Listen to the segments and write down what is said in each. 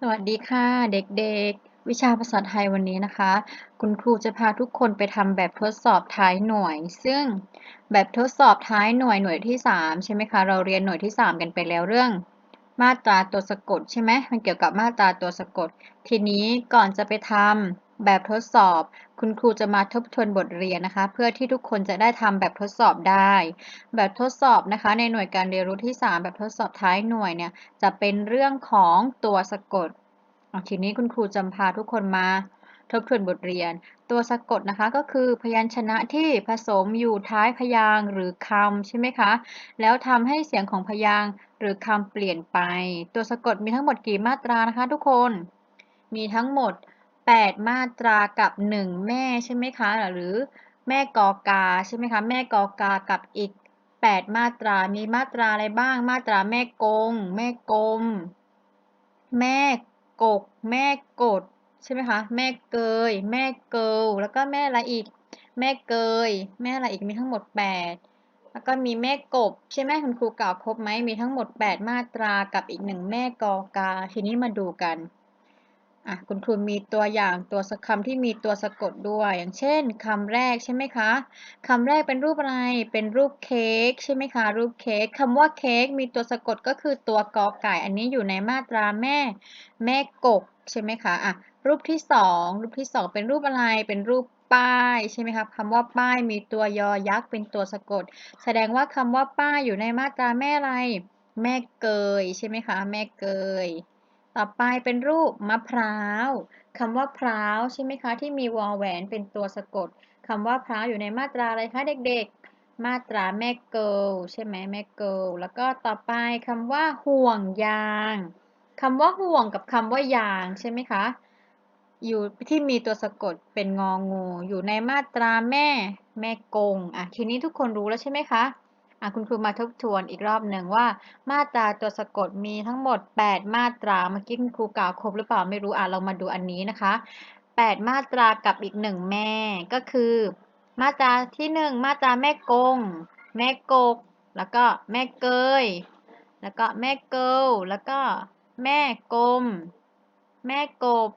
สวัสดีค่ะ เด็กๆ วิชาภาษาไทยวันนี้นะคะ คุณครูจะพาทุกคนไปทำแบบทดสอบท้ายหน่วย ซึ่งแบบทดสอบท้ายหน่วยหน่วยที่ 3 ใช่ไหมคะ เราเรียนหน่วยที่ 3 กันไปแล้วเรื่อง มาตราตัวสะกดใช่ไหมมันเกี่ยวกับมาตราตัวสะกด ทีนี้ก่อนจะไปทำแบบทดสอบ คุณครูจะมาทบทวนบทเรียนนะคะ เพื่อที่ทุกคนจะได้ทำแบบทดสอบได้ แบบทดสอบนะคะ ในหน่วยการเรียนรู้ที่ 3 แบบทดสอบท้ายหน่วยเนี่ยจะเป็นเรื่องของตัวสะกดทีนี้คุณครูจำพาทุกคนมาทบทวนบทเรียน ตัวสะกดนะคะก็คือพยัญชนะที่ผสมอยู่ท้ายพยางค์หรือคำใช่ไหมคะ แล้วทำให้เสียงของพยางค์หรือคำเปลี่ยนไป ตัวสะกดมีทั้งหมดกี่มาตรานะคะทุกคน มีทั้งหมด 8มาตรากับ1แม่ใช่ไหมคะ หรือแม่กอกาใช่ไหมคะแม่กอกากับอีก8มาตรามีมาตราอะไรบ้าง มาตราแม่กง แม่กลม แม่กก แม่กดใช่ไหมคะแม่เกย แม่เกลแล้วก็แม่อะไรอีก แม่เกย แม่อะไรอีกมีทั้งหมด8แล้วก็มีแม่กบ ใช่ไหมคุณครูกล่าวครบไหมมีทั้งหมด 8 มาตรากับอีกหนึ่งแม่กอกา ทีนี้มาดูกัน อะคุณครูมีตัวอย่างตัวคำที่มีตัวสะกดด้วย อย่างเช่นคำแรกใช่ไหมคะคำแรกเป็นรูปอะไร เป็นรูปเค้กใช่ไหมคะ รูปเค้กคำว่าเค้กมีตัวสะกดก็คือตัวกอไก่ อันนี้อยู่ในมาตราแม่ แม่กกใช่ไหมคะอะรูปที่สองรูปที่สองเป็นรูปอะไร เป็นรูปป้ายใช่ไหมครับคำว่าป้ายมีตัวยอยักษ์เป็นตัวสะกด แสดงว่าคำว่าป้ายอยู่ในมาตราแม่อะไร แม่เกยใช่ไหมคะ แม่เกย ต่อไปเป็นรูปมะพร้าวคำว่าพร้าวใช่ไหมคะที่มีวอแหวนเป็นตัวสะกดคำว่าพร้าวอยู่ในมาตราอะไรคะเด็กๆ มาตราแม่เกิลใช่ไหมแม่เกิลแล้วก็ต่อไปคำว่าห่วงยางคำว่าห่วงกับคำว่ายางใช่ไหมคะอยู่ที่มีตัวสะกดเป็นงองูอยู่ในมาตราแม่แม่กงอะทีนี้ทุกคนรู้แล้วใช่ไหมคะอะ คุณครูมาทบทวนอีกรอบหนึ่งว่า มาตราตัวสะกดมีทั้งหมด 8 มาตราเมื่อกี้คุณครูกล่าวครบหรือเปล่าไม่รู้อะเรามาดูอันนี้นะคะ 8 มาตรากับอีกหนึ่งแม่ก็คือ มาตราที่ 1 มาตราแม่กง แม่กก แล้วก็แม่เกย แล้วก็แม่เกิลแล้วก็แม่กลม แม่กบ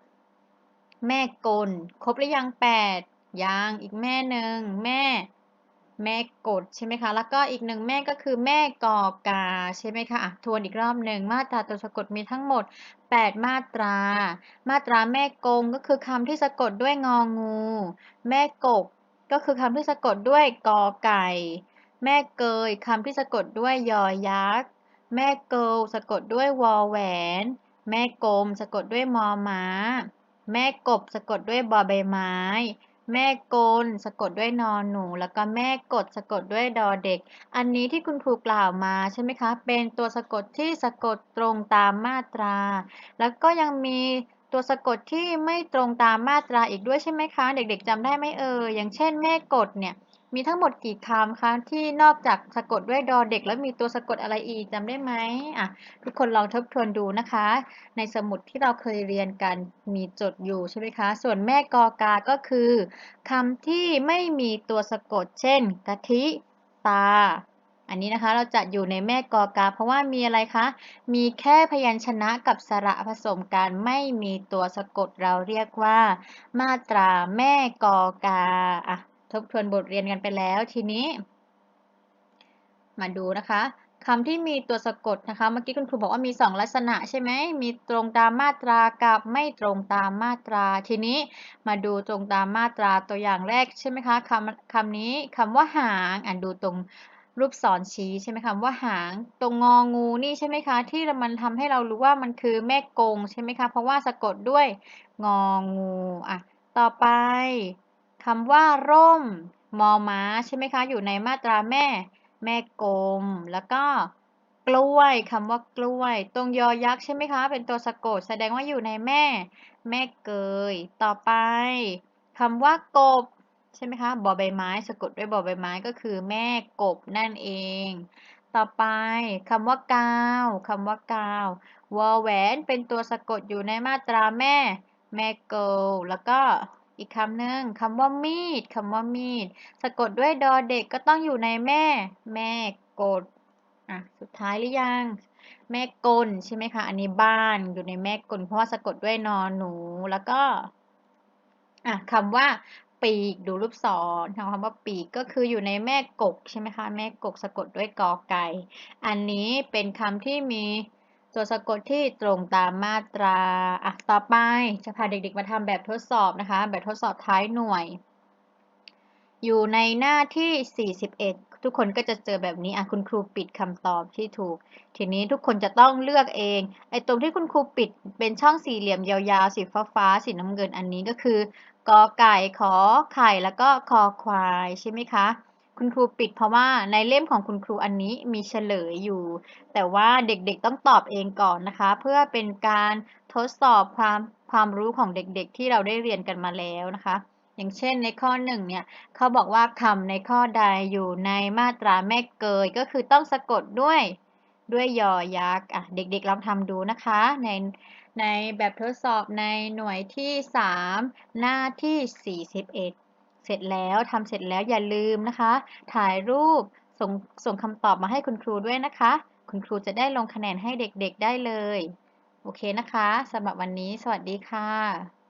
แม่กล ครบหรือยังแปดยังอีกแม่หนึ่งแม่ แม่กดใช่ไหมคะ แล้วก็อีกหนึ่งแม่ก็คือแม่กอกาใช่ไหมคะะทวนอีกรอบหนึ่งมาตราตัวสะกดมีทั้งหมด 8 มาตรา มาตราแม่กงก็คือคำที่สะกดด้วยงองู แม่กกก็คือคำที่สะกดด้วยกอไก่ แม่เกยคำที่สะกดด้วยยอยักษ์ แม่เกิลสะกดด้วยวอแหวน แม่กลมสะกดด้วยมอม้า แม่กบสะกดด้วยบอใบไม้ แม่กลสะกดด้วยนอนหนู แล้วก็แม่กดสะกดด้วยดอเด็ก อันนี้ที่คุณครูกล่าวมาใช่ไหมคะ เป็นตัวสะกดที่สะกดตรงตามมาตรา แล้วก็ยังมีตัวสะกดที่ไม่ตรงตามมาตราอีกด้วยใช่ไหมคะ เด็กๆจำได้ไหมเอ่ยอย่างเช่น แม่กดเนี่ย มีทั้งหมดกี่คำคะที่นอกจากสะกดด้วยดอเด็ก แล้วมีตัวสะกดอะไรอีกจำได้ไหมอะทุกคนลองทบทวนดูนะคะ ในสมุดที่เราเคยเรียนกันมีจดอยู่ใช่ไหมคะ ส่วนแม่กอกาก็คือคำที่ไม่มีตัวสะกด เช่น กะทิตา อันนี้นะคะเราจะอยู่ในแม่กอกา เพราะว่ามีอะไรคะ มีแค่พยัญชนะกับสระผสมกันไม่มีตัวสะกดเราเรียกว่า มาตราแม่กอกาอะ ทบทวนบทเรียนกันไปแล้วทีนี้ มาดูนะคะคำที่มีตัวสะกดนะคะ เมื่อกี้คุณครูบอกว่ามี 2 ลักษณะใช่ไหมมีตรงตามมาตรากับไม่ตรงตามมาตรา ทีนี้มาดูตรงตามมาตราตัวอย่างแรกใช่ไหมคะคำคำนี้คำว่าหางอ่านดูตรงรูปศรชี้ใช่ไหมคะว่าหางตรงงองูนี่ใช่ไหมคะ ที่มันทำให้เรารู้ว่ามันคือแม่กงใช่ไหมคะ เพราะว่าสะกดด้วยงองูอะต่อไป คำว่า ร่ม มอม้า ใช่ไหมคะ อยู่ในมาตราแม่ แม่กลม แล้วก็กล้วยคำว่ากล้วย ตรงยอยักษ์ใช่ไหมคะ เป็นตัวสะกด แสดงว่าอยู่ในแม่ แม่เกย ต่อไปคำว่ากบ ใช่ไหมคะบอใบไม้ สะกดด้วยบอใบไม้ก็คือแม่กบนั่นเอง ต่อไปคำว่ากาวคำว่ากาววอแหวนเป็นตัวสะกดอยู่ในมาตราแม่ แม่เกลแล้วก็ อีกคำหนึ่งคำว่ามีดคำว่ามีด สะกดด้วยดอเด็กก็ต้องอยู่ในแม่ แม่กดอะสุดท้ายหรือยัง แม่กลใช่ไหมคะ อันนี้บ้านอยู่ในแม่กลเพราะว่าสะกดด้วยนอนหนูแล้วก็อะคำว่าปีกดูรูปศรคำว่าปีกก็คืออยู่ในแม่กกใช่ไหมคะ แม่กกสะกดด้วยกอไก่ อันนี้เป็นคำที่มี ตัวสะกดที่ตรงตามมาตรา อะ ต่อไปจะพาเด็กๆมาทำแบบทดสอบนะคะ แบบทดสอบท้ายหน่วย อยู่ในหน้าที่ 41 ทุกคนก็จะเจอแบบนี้ อะ คุณครูปิดคำตอบที่ถูก ทีนี้ทุกคนจะต้องเลือกเอง ไอ้ตรงที่คุณครูปิดเป็นช่องสี่เหลี่ยมยาวๆ สีฟ้าๆสีน้ำเงินอันนี้ก็คือกอไก่ขอไข่แล้วก็คอควายใช่ไหมคะ คุณครูปิดเพราะว่าในเล่มของคุณครูอันนี้มีเฉลยอยู่ แต่ว่าเด็กๆต้องตอบเองก่อนนะคะ เพื่อเป็นการทดสอบความความรู้ของเด็กๆ ที่เราได้เรียนกันมาแล้วนะคะ อย่างเช่นในข้อหนึ่งเนี่ยเขาบอกว่าคำในข้อใดอยู่ในมาตราแม่เกยก็คือต้องสะกดด้วยด้วยยอยักษ์อะเด็กๆลองทำดูนะคะ ในในแบบทดสอบในหน่วยที่ 3 หน้าที่ 41 เสร็จแล้วทำเสร็จแล้วอย่าลืมนะคะ ถ่ายรูปส่งส่งคำตอบมาให้คุณครูด้วยนะคะ คุณครูจะได้ลงคะแนนให้เด็กๆได้เลย โอเคนะคะสำหรับวันนี้ สวัสดีค่ะ